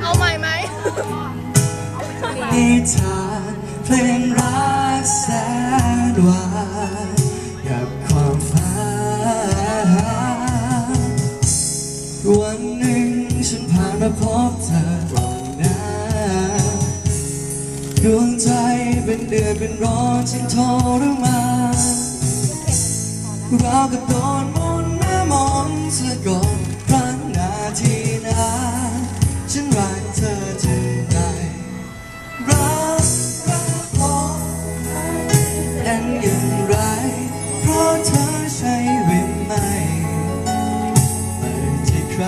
เอาใหม่ไหมนิทานเพลงรักแสนหวานกับความฝันวันหนึ่งฉันผ่านมาพบเธอตรงน้นดวงใจเป็นเดือนเป็นร้อนฉันทรมานเรากับโดนมุนแม่มองเธอก่อน อใช่หรือไม่ไม่ใช่ใคร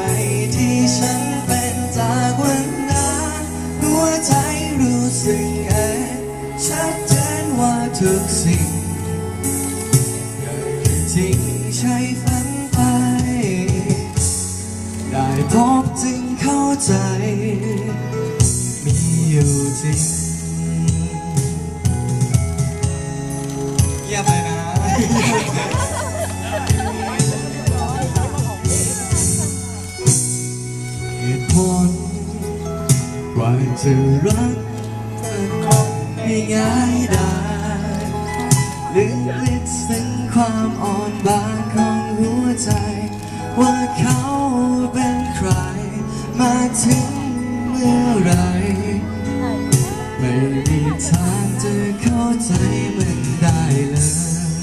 ที่ฉันเป็นจากวันนั้นหัวใจรู้สึกเองชัดเจนว่าทุกสิ่งเกิดจริงใช่ฝันไป ได้พบจึงเข้าใจ มีอยู่จริง เหตุผลกว่าจะรักเธอคงไม่ง่ายได้ลึกลึกซึ้งความอ่อนบางของหัวใจ ว่าเขาเป็นใคร มาถึงเมื่อไร ไม่มีทางจะเข้าใจมันได้เลย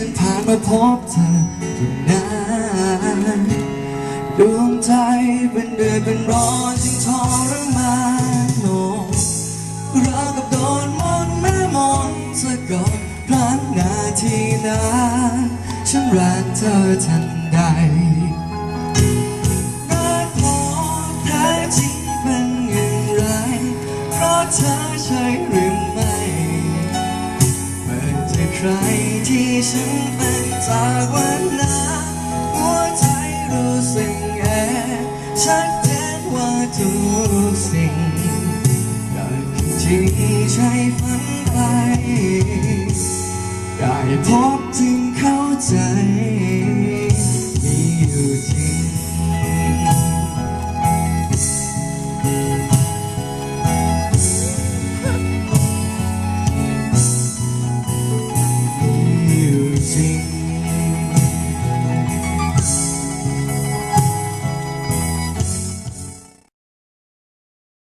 ฉันผ่านมาพบเธอตรงนั้นดวงใจเป็นเดือดเป็นร้อนจึงทรมานโนราวกับโดนมนต์แม่มนต์สะกดพลันนาทีนั้นฉันรักเธอทันใดรักพอจริงเป็นย่างไรเพราะเธอใช่หรือไม่เมื่อเจใคร ที่ฉันเป็นจากวันนั้นหัวใจรู้สึกเองชัดเจนว่าทุกสิ่งเกิดขึ้นจริงใช่ฝันไปได้พบจึงเข้าใจ